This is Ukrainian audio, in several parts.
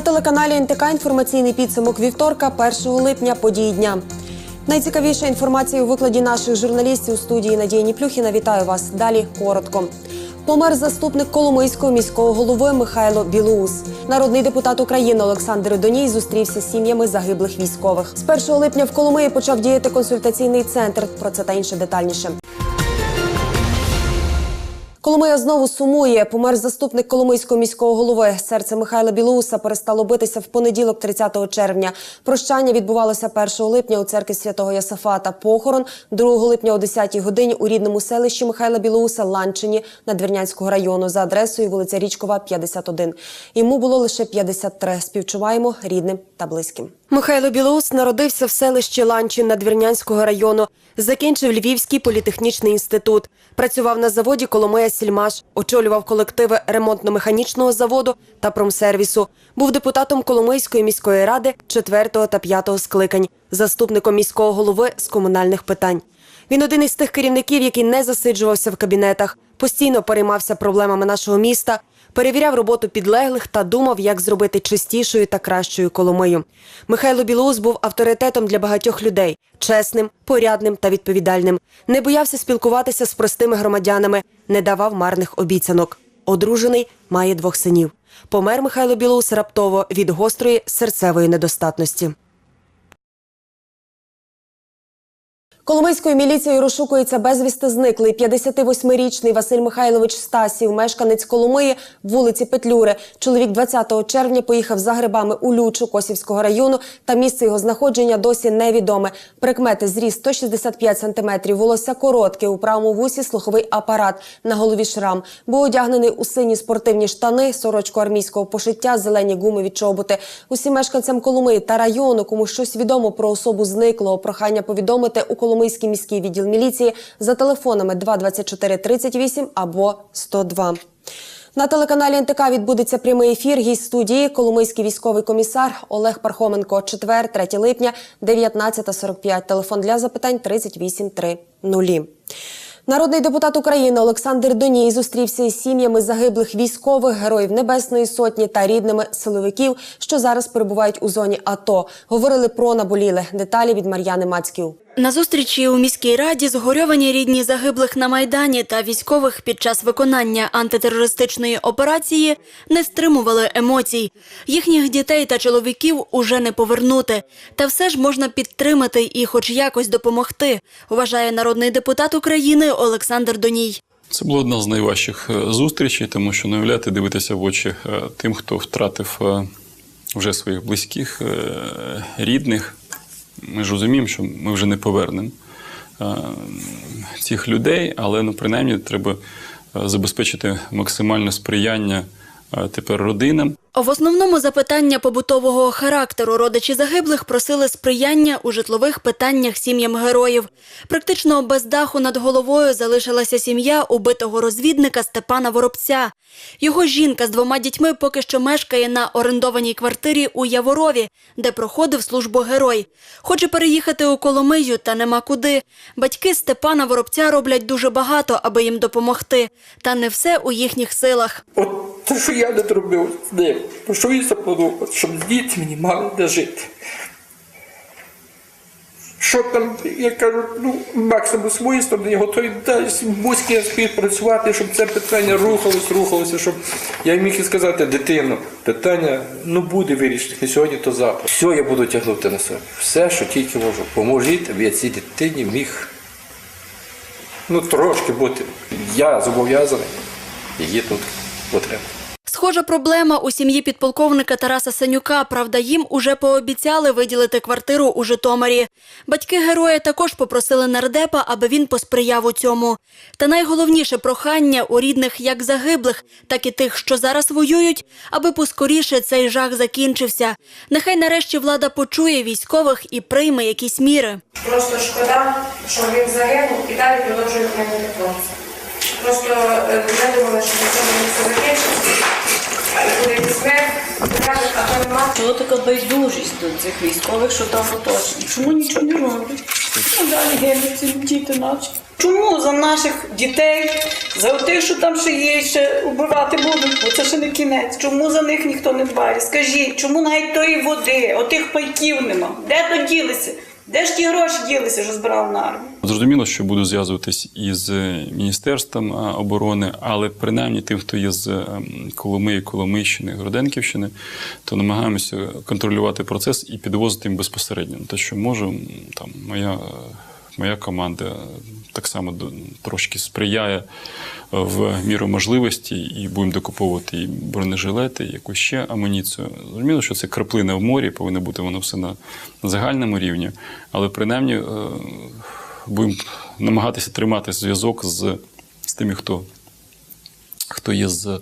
На телеканалі НТК інформаційний підсумок вівторка, 1 липня, події дня. Найцікавіша інформація у викладі наших журналістів у студії Надія Ніплюхіна. Вітаю вас. Далі коротко. Помер заступник Коломийського міського голови Михайло Білоус. Народний депутат України Олександр Доній зустрівся з сім'ями загиблих військових. З 1 липня в Коломиї почав діяти консультаційний центр. Про це та інше детальніше. Коломия знову сумує. Помер заступник Коломийського міського голови. Серце Михайла Білоуса перестало битися в понеділок, 30 червня. Прощання відбувалося 1 липня у церкві святого Йосафата. Похорон 2 липня о 10 годині у рідному селищі Михайла Білоуса Ланчині Надвірнянського району за адресою вулиця Річкова, 51. Йому було лише 53. Співчуваємо рідним та близьким. Михайло Білоус народився в селищі Ланчин Надвірнянського району. Закінчив Львівський політехнічний інститут. Працював на заводі Коломия Сільмаш, очолював колективи ремонтно-механічного заводу та промсервісу. Був депутатом Коломийської міської ради 4 та 5 скликань, заступником міського голови з комунальних питань. Він один із тих керівників, який не засиджувався в кабінетах, постійно переймався проблемами нашого міста, перевіряв роботу підлеглих та думав, як зробити чистішою та кращою Коломию. Михайло Білоус був авторитетом для багатьох людей, чесним, порядним та відповідальним. Не боявся спілкуватися з простими громадянами, не давав марних обіцянок. Одружений, має двох синів. Помер Михайло Білоус раптово від гострої серцевої недостатності. Коломийською міліцією розшукується безвісти зниклий 58-річний Василь Михайлович Стасів, мешканець Коломиї, вулиці Петлюри. Чоловік 20 червня поїхав за грибами у Лючу Косівського району, та місце його знаходження досі невідоме. Прикмети зріст 165 сантиметрів, волосся коротке, у правому вусі слуховий апарат, на голові шрам. Був одягнений у сині спортивні штани, сорочку армійського пошиття, зелені гумові чоботи. Усім мешканцям Коломиї та району, кому щось відомо про особу зниклого, прохання повідомити у Коломийський міський відділ міліції за телефонами 224 38 або 102. На телеканалі НТК відбудеться прямий ефір. Гість студії Коломийський військовий комісар Олег Пархоменко. Четвер, 3 липня, 19.45. Телефон для запитань 3830. Народний депутат України Олександр Доній зустрівся із сім'ями загиблих військових, героїв Небесної Сотні та рідними силовиків, що зараз перебувають у зоні АТО. Говорили про наболіле. Деталі від Мар'яни Мацьків. На зустрічі у міській раді згорьовані рідні загиблих на майдані та військових під час виконання антитерористичної операції не стримували емоцій. Їхніх дітей та чоловіків уже не повернути. Та все ж можна підтримати і, хоч якось допомогти, вважає народний депутат України Олександр Доній. Це була одна з найважчих е, зустрічей, тому що не уявляти, дивитися в очі е, тим, хто втратив е, вже своїх близьких, рідних. Ми ж розуміємо, що ми вже не повернемо е, цих людей, але ну, принаймні треба е, забезпечити максимальне сприяння е, тепер родинам. В основному запитання побутового характеру родичі загиблих просили сприяння у житлових питаннях сім'ям героїв. Практично без даху над головою залишилася сім'я убитого розвідника Степана Воробця. Його жінка з двома дітьми поки що мешкає на орендованій квартирі у Яворові, де проходив службу герой. Хоче переїхати у Коломию, та нема куди. Батьки Степана Воробця роблять дуже багато, аби їм допомогти. Та не все у їхніх силах. От те, що я не зробив з ним, що він запланував, щоб діти мені мали де жити. Що там, я кажу, ну, максимум свої сторони, готовий далі мозки співпрацювати, щоб це питання рухалось, рухалося, щоб я міг і сказати, дитино, питання ну буде вирішити, не сьогодні, то завтра. Все я буду тягнути на себе. Все, що тільки можу. Поможіть, я цій дитині міг ну, трошки бути. Я зобов'язаний її тут потреба. Схожа проблема у сім'ї підполковника Тараса Сенюка. Правда, їм уже пообіцяли виділити квартиру у Житомирі. Батьки героя також попросили нардепа, аби він посприяв у цьому. Та найголовніше прохання у рідних як загиблих, так і тих, що зараз воюють, аби поскоріше цей жах закінчився. Нехай нарешті влада почує військових і прийме якісь міри. Просто шкода, що він загинув і далі продовжує хранити хлопця. Просто е, я думала, що на цьому все закінчиться. Буде мир, а то нема. Чого така байдужість до цих військових, що там оточені? Чому нічого не роблять? Ну, Далі гинуть ці діти наші. Чому за наших дітей, за тих, що там ще є, ще убивати будуть, бо це ще не кінець. Чому за них ніхто не дбає? Скажіть, чому навіть тої води, отих пайків нема? Де то ділися? Де ж ті гроші ділися, що збирав на армію? Зрозуміло, що буду зв'язуватись із е, Міністерством е, оборони, але принаймні тим, хто є з е, Коломиї, Коломийщини, Гроденківщини, то намагаємося контролювати процес і підвозити їм безпосередньо. Те, що можу, там моя, моя команда так само трошки сприяє в міру можливості і будемо докуповувати і бронежилети, і якусь ще амуніцію. Зрозуміло, що це краплина в морі, повинно бути воно все на загальному рівні, але принаймні е, будемо намагатися тримати зв'язок з, з тими, хто, хто є з,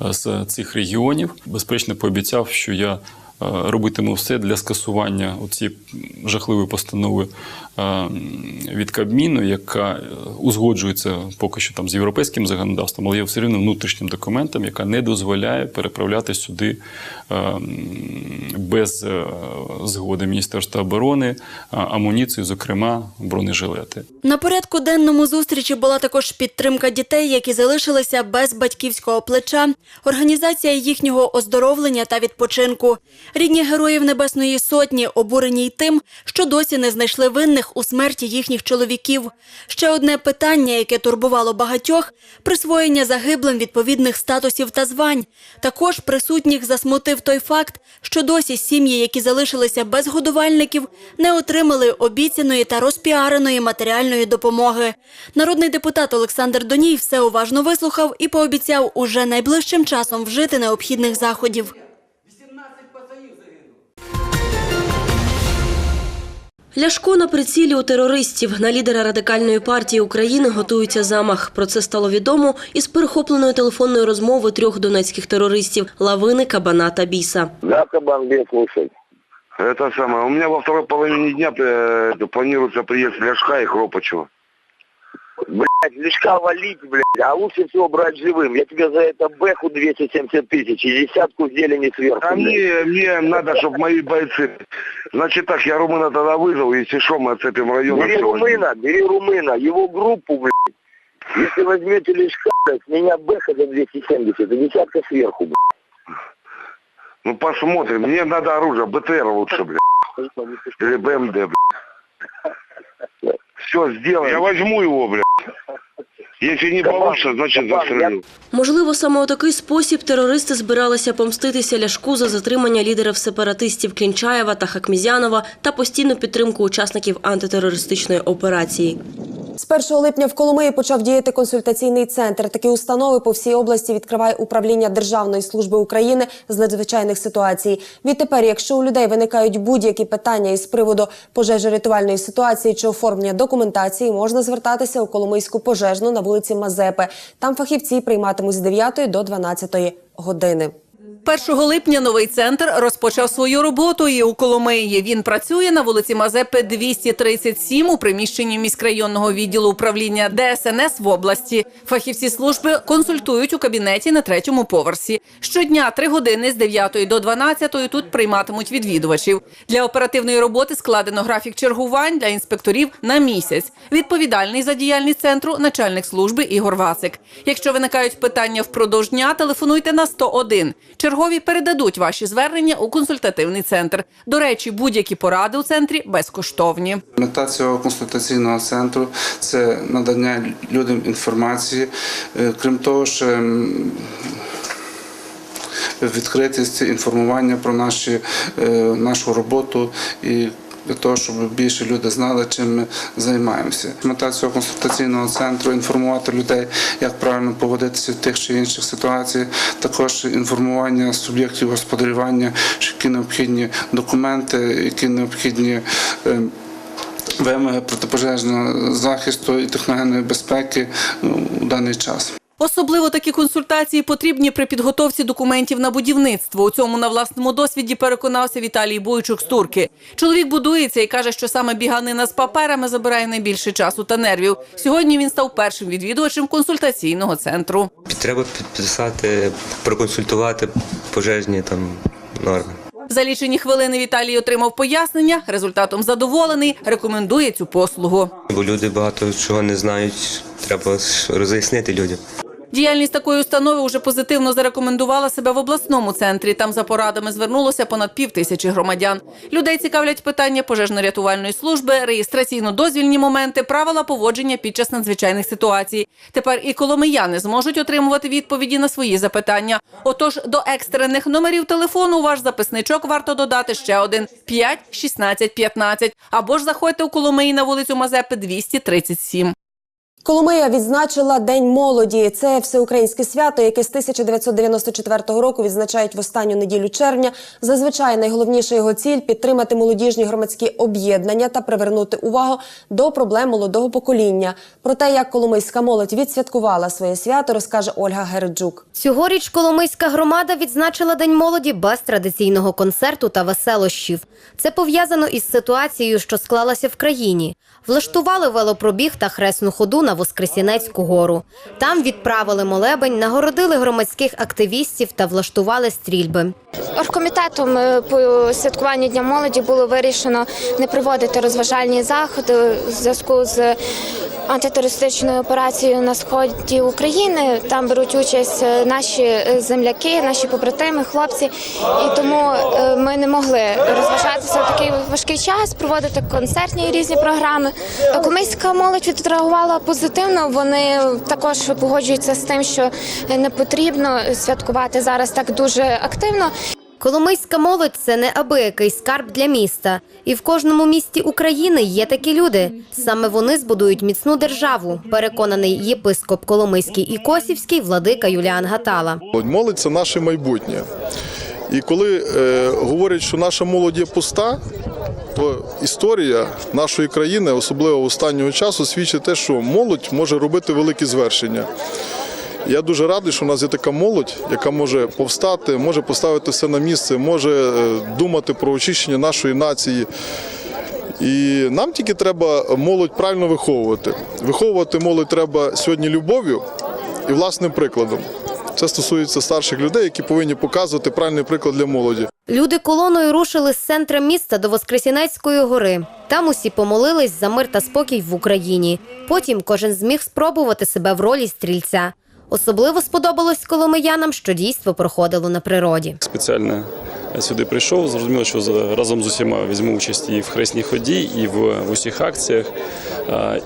з цих регіонів. Безпечно пообіцяв, що я е, робитиму все для скасування цієї жахливої постанови е, від Кабміну, яка е, узгоджується поки що там з європейським законодавством, але є все рівно внутрішнім документом, яка не дозволяє переправляти сюди без згоди Міністерства оборони амуніцію, зокрема бронежилети. На порядку денному зустрічі була також підтримка дітей, які залишилися без батьківського плеча, організація їхнього оздоровлення та відпочинку. Рідні героїв Небесної Сотні обурені й тим, що досі не знайшли винних у смерті їхніх чоловіків. Ще одне питання, яке турбувало багатьох – присвоєння загиблим відповідних статусів та звань. Також присутніх засмутив той факт, що досі сім'ї, які залишилися без годувальників, не отримали обіцяної та розпіареної матеріальної допомоги. Народний депутат Олександр Доній все уважно вислухав і пообіцяв уже найближчим часом вжити необхідних заходів. Ляшко на прицілі у терористів. На лідера радикальної партії України готується замах. Про це стало відомо із перехопленої телефонної розмови трьох донецьких терористів – Лавини, Кабана та Біса. Да, кабан, где слушай. Это самое. У меня во второй половине дня планується планируется приезд Ляшка и Хропачева. Блять, лишка валить, блядь, а лучше всего брать живым. Я тебе за это бэху 270 тысяч и десятку зелени сверху. А блядь. мне, мне надо, чтобы мои бойцы... Значит так, я Румына тогда вызову, если что, мы отцепим район. Бери румына, бери румына, его группу, блядь. Если возьмете лишка, блядь, меня бэха за 270 и десятка сверху, блядь. Ну посмотрим. Мне надо оружие, БТР лучше, блядь. Или БМД, блядь. Все, сделаем. Я возьму его, блядь. Если не Кабан, получится, значит застрелю. Можливо, саме у такий спосіб терористи збиралися помститися Ляшку за затримання лідерів сепаратистів Клінчаєва та Хакмізянова та постійну підтримку учасників антитерористичної операції. З 1 липня в Коломиї почав діяти консультаційний центр. Такі установи по всій області відкриває управління Державної служби України з надзвичайних ситуацій. Відтепер, якщо у людей виникають будь-які питання із приводу пожежно-рятувальної ситуації чи оформлення документації, можна звертатися у Коломийську пожежну на вулиці Мазепи. Там фахівці прийматимуть з 9 до 12 години. 1 липня новий центр розпочав свою роботу і у Коломиї. Він працює на вулиці Мазепи 237 у приміщенні міськрайонного відділу управління ДСНС в області. Фахівці служби консультують у кабінеті на третьому поверсі. Щодня три години з 9 до 12 тут прийматимуть відвідувачів. Для оперативної роботи складено графік чергувань для інспекторів на місяць. Відповідальний за діяльність центру начальник служби Ігор Васик. Якщо виникають питання впродовж дня, телефонуйте на 101. Чергові передадуть ваші звернення у консультативний центр. До речі, будь-які поради у центрі безкоштовні. Мета цього консультаційного центру це надання людям інформації. Е, Крім того, що відкритість інформування про наші, е, нашу роботу і для того, щоб більше люди знали, чим ми займаємося. Мета цього консультаційного центру інформувати людей, як правильно поводитися в тих чи інших ситуаціях, також інформування суб'єктів господарювання, які необхідні документи, які необхідні. е, Вимоги протипожежного захисту і техногенної безпеки ну, у даний час. Особливо такі консультації потрібні при підготовці документів на будівництво. У цьому на власному досвіді переконався Віталій Бойчук з Турки. Чоловік будується і каже, що саме біганина з паперами забирає найбільше часу та нервів. Сьогодні він став першим відвідувачем консультаційного центру. Треба підписати, проконсультувати пожежні там норми. За лічені хвилини Віталій отримав пояснення, результатом задоволений, рекомендує цю послугу. Бо люди багато чого не знають, треба роз'яснити людям. Діяльність такої установи уже позитивно зарекомендувала себе в обласному центрі. Там за порадами звернулося понад пів тисячі громадян. Людей цікавлять питання пожежно-рятувальної служби, реєстраційно-дозвільні моменти, правила поводження під час надзвичайних ситуацій. Тепер і коломияни зможуть отримувати відповіді на свої запитання. Отож, до екстрених номерів телефону ваш записничок варто додати ще один 5 16 15. Або ж заходьте у Коломиї на вулицю Мазепи 237. Коломия відзначила День молоді. Це всеукраїнське свято, яке з 1994 року відзначають в останню неділю червня. Зазвичай найголовніша його ціль підтримати молодіжні громадські об'єднання та привернути увагу до проблем молодого покоління. Про те, як коломийська молодь відсвяткувала своє свято, розкаже Ольга Гереджук. Цьогоріч Коломийська громада відзначила День молоді без традиційного концерту та веселощів. Це пов'язано із ситуацією, що склалася в країні. Влаштували велопробіг та хресну ходу на Воскресінецьку гору. Там відправили молебень, нагородили громадських активістів та влаштували стрільби. Оргкомітетом е, по святкуванню Дня молоді було вирішено не проводити розважальні заходи в зв'язку з антитерористичною операцією на сході України. Там беруть участь е, наші е, земляки, наші побратими, хлопці. І тому ми не могли розважатися в такий важкий час, проводити концертні різні програми. Комийська молодь відреагувала позитивно. Вони також погоджуються з тим, що не потрібно святкувати зараз так дуже активно. Коломийська молодь це неабиякий скарб для міста. І в кожному місті України є такі люди. Саме вони збудують міцну державу, переконаний єпископ Коломийський і Косівський владика Юліан Гатала. Молодь це наше майбутнє. І коли е, говорять, що наша молодь є пуста, то історія нашої країни, особливо останнього часу, свідчить те, що молодь може робити великі звершення. Я дуже радий, що в нас є така молодь, яка може повстати, може поставити все на місце, може е, думати про очищення нашої нації. І нам тільки треба молодь правильно виховувати. Виховувати молодь треба сьогодні любов'ю і власним прикладом. Це стосується старших людей, які повинні показувати правильний приклад для молоді. Люди колоною рушили з центра міста до Воскресінецької гори. Там усі помолились за мир та спокій в Україні. Потім кожен зміг спробувати себе в ролі стрільця. Особливо сподобалось коломиянам, що дійство проходило на природі. Спеціально сюди прийшов. Зрозуміло, що разом з усіма візьму участь і в хресній ході, і в, в усіх акціях,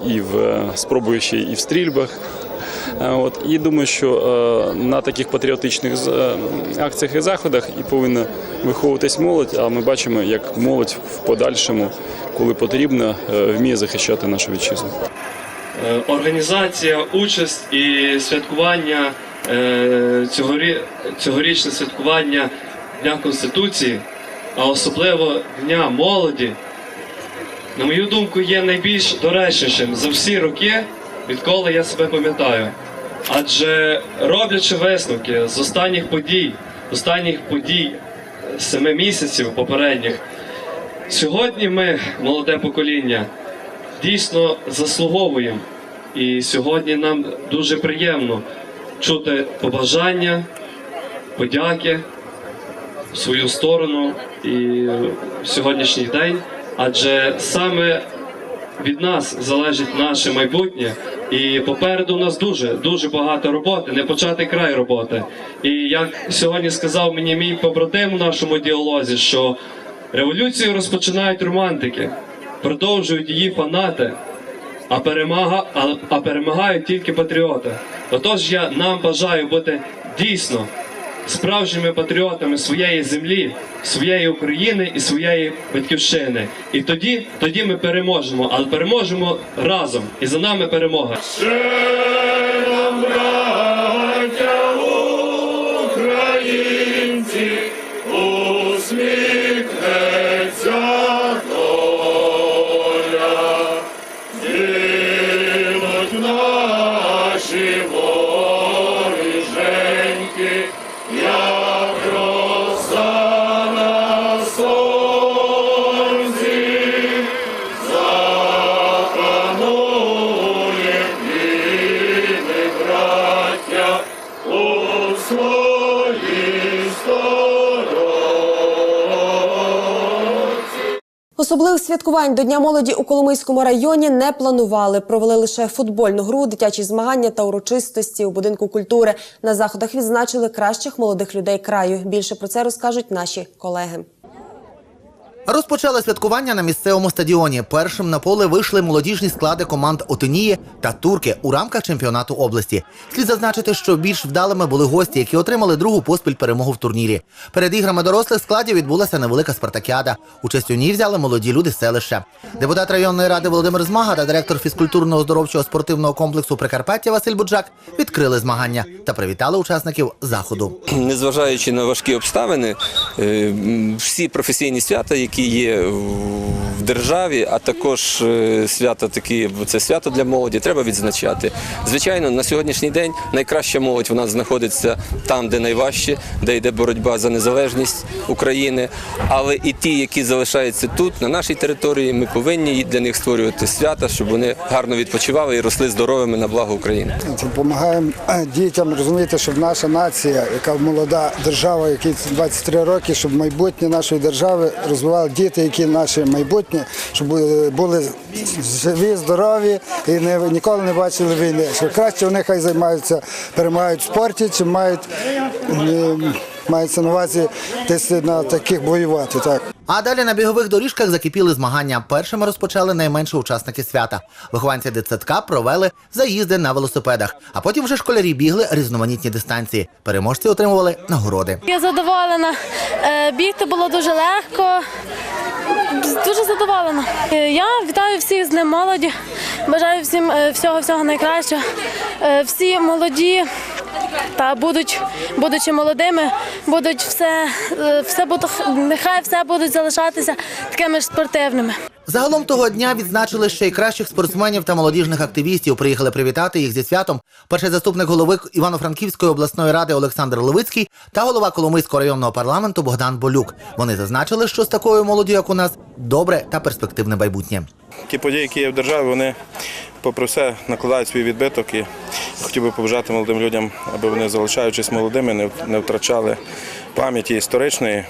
і в спробую ще і в стрільбах. От і думаю, що на таких патріотичних акціях і заходах і повинна виховуватись молодь. А ми бачимо, як молодь в подальшому, коли потрібно, е, вміє захищати нашу вітчизну. Е, Організація, участь і святкування е, цьогорі, цьогорічне святкування Дня Конституції, а особливо Дня молоді, на мою думку, є найбільш доречнішим за всі роки, відколи я себе пам'ятаю. Адже роблячи висновки з останніх подій, останніх подій е, семи місяців попередніх, сьогодні ми, молоде покоління, дійсно заслуговуємо. І сьогодні нам дуже приємно чути побажання, подяки свою сторону і в сьогоднішній день, адже саме від нас залежить наше майбутнє. І попереду у нас дуже дуже багато роботи, не почати край роботи. І як сьогодні сказав мені мій побратим у нашому діалозі, що революцію розпочинають романтики, продовжують її фанати, а, перемага, а, а перемагають тільки патріоти. Отож я нам бажаю бути дійсно справжніми патріотами своєї землі, своєї України і своєї батьківщини. І тоді, тоді ми переможемо, але переможемо разом. І за нами перемога. Особливих святкувань до Дня молоді у Коломийському районі не планували. Провели лише футбольну гру, дитячі змагання та урочистості у будинку культури. На заходах відзначили кращих молодих людей краю. Більше про це розкажуть наші колеги. Розпочали святкування на місцевому стадіоні. Першим на поле вийшли молодіжні склади команд Отинії та Турки у рамках чемпіонату області. Слід зазначити, що більш вдалими були гості, які отримали другу поспіль перемогу в турнірі. Перед іграми дорослих складів відбулася невелика спартакіада. Участь у ній взяли молоді люди селища. Депутат районної ради Володимир Змага та директор фізкультурно-оздоровчого спортивного комплексу Прикарпаття Василь Буджак відкрили змагання та привітали учасників заходу. незважаючи на важкі обставини, е, всі професійні свята, які є в державі, а також е, свята такі, це свято для молоді, треба відзначати. Звичайно, на сьогоднішній день найкраща молодь нас знаходиться там, де найважче, де йде боротьба за незалежність України. Але і ті, які залишаються тут, на нашій території, ми повинні для них створювати свята, щоб вони гарно відпочивали і росли здоровими на благо України. Допомагаємо е, дітям розуміти, щоб наша нація, яка молода держава, якій 23 роки, щоб майбутнє нашої держави діти, які наше майбутнє, щоб були живі, здорові і не, ніколи не бачили війни. Що краще вони хай займаються, перемагають в спорті, чи мають, е, мається на увазі десь на таких воювати. Так. А далі на бігових доріжках закипіли змагання. Першими розпочали найменші учасники свята. Вихованці дитсадка провели заїзди на велосипедах, а потім вже школярі бігли різноманітні дистанції. Переможці отримували нагороди. Я задоволена. Е, Бігти було дуже легко. Дуже задоволена. Е, Я вітаю всіх з Днем молоді. Бажаю всім е, всього всього найкращого. Всі молоді та будуть, будучи молодими, будуть все, е, все буде, нехай все будуть залишатися такими ж спортивними. Загалом того дня відзначили ще й кращих спортсменів та молодіжних активістів. Приїхали привітати їх зі святом. Перший заступник голови Івано-Франківської обласної ради Олександр Левицький та голова Коломийського районного парламенту Богдан Болюк. Вони зазначили, що з такою молоддю, як у нас, добре та перспективне майбутнє. Ті події, які є в державі, вони попри все накладають свій відбиток і хотів би побажати молодим людям, аби вони, залишаючись молодими, не, втрачали пам'яті історичної,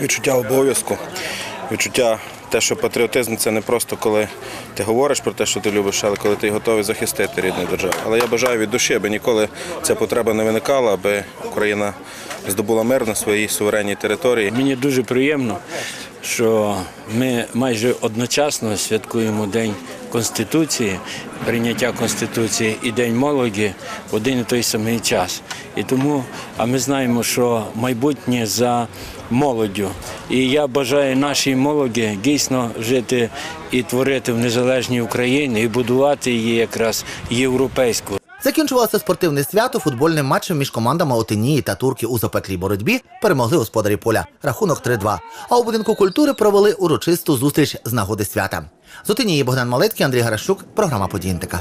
відчуття обов'язку, відчуття те, що патріотизм це не просто коли ти говориш про те, що ти любиш, але коли ти готовий захистити рідну державу. Але я бажаю від душі, аби ніколи ця потреба не виникала, аби Україна здобула мир на своїй суверенній території. Мені дуже приємно, що ми майже одночасно святкуємо День Конституції, прийняття Конституції і День молоді в один і той самий час. І тому, а ми знаємо, що майбутнє за молоддю. І я бажаю нашій молоді дійсно жити і творити в незалежній Україні і будувати її якраз європейську. Закінчувалося спортивне свято футбольним матчем між командами Отинії та Турки у запеклій боротьбі перемогли господарі поля. Рахунок 3-2. А у будинку культури провели урочисту зустріч з нагоди свята. З Отинії Богдан Малецький, Андрій Гарашук. Програма «Подієнтика».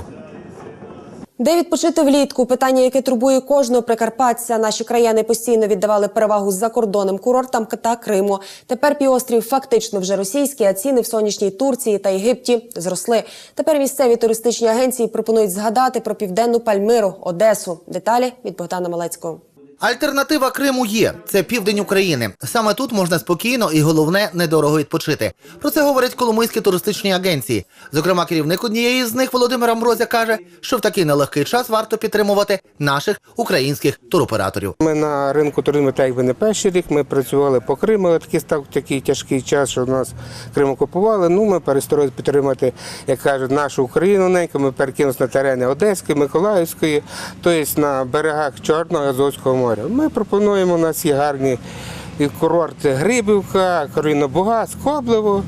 Де відпочити влітку? Питання, яке турбує кожного прикарпатця. Наші краяни постійно віддавали перевагу за кордоном курортам та Криму. Тепер півострів фактично вже російський, а ціни в сонячній Турції та Єгипті зросли. Тепер місцеві туристичні агенції пропонують згадати про південну Пальмиру, Одесу. Деталі від Богдана Малецького. Альтернатива Криму є це південь України. Саме тут можна спокійно і головне недорого відпочити. Про це говорять коломийські туристичні агенції. Зокрема, керівник однієї з них Володимир Амброзя каже, що в такий нелегкий час варто підтримувати наших українських туроператорів. Ми на ринку туризму так якби не перший рік. Ми працювали по Криму, але такий став такий тяжкий час, що нас Крим окупували. Ну ми перестаралися підтримати, як кажуть, нашу Україну. неньку. Ми перекинулися на терени Одеської, Миколаївської, тобто на берегах Чорного Азовського моря. Ми пропонуємо у нас є гарні курорти Грибівка, Корінобуга, Скоблево.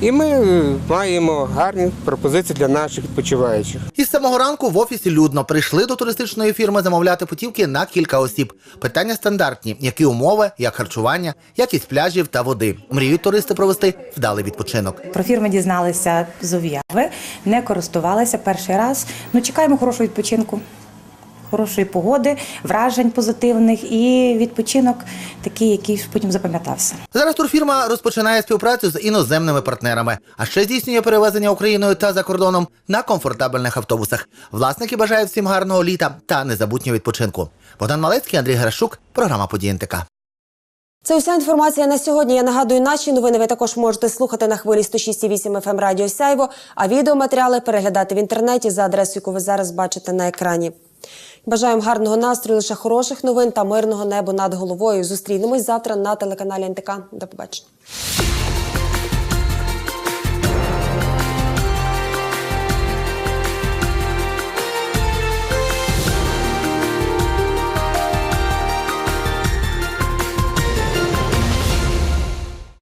І ми е, маємо гарні пропозиції для наших відпочиваючих. Із самого ранку в офісі людно прийшли до туристичної фірми замовляти путівки на кілька осіб. Питання стандартні: які умови, як харчування, якість пляжів та води. Мріють туристи провести вдалий відпочинок. Про фірми дізналися з об'яви, не користувалися перший раз. Ну чекаємо хорошого відпочинку, хорошої погоди, вражень позитивних і відпочинок такий, який потім запам'ятався. Зараз турфірма розпочинає співпрацю з іноземними партнерами, а ще здійснює перевезення Україною та за кордоном на комфортабельних автобусах. Власники бажають всім гарного літа та незабутнього відпочинку. Богдан Малецький, Андрій Грашук, програма «Подієнтика». Це уся інформація на сьогодні. Я нагадую, наші новини ви також можете слухати на хвилі 106,8 FM Радіо Сяйво, а відеоматеріали переглядати в інтернеті за адресою, яку ви зараз бачите на екрані. Бажаємо гарного настрою, лише хороших новин та мирного неба над головою. Зустрінемось завтра на телеканалі НТК. До побачення.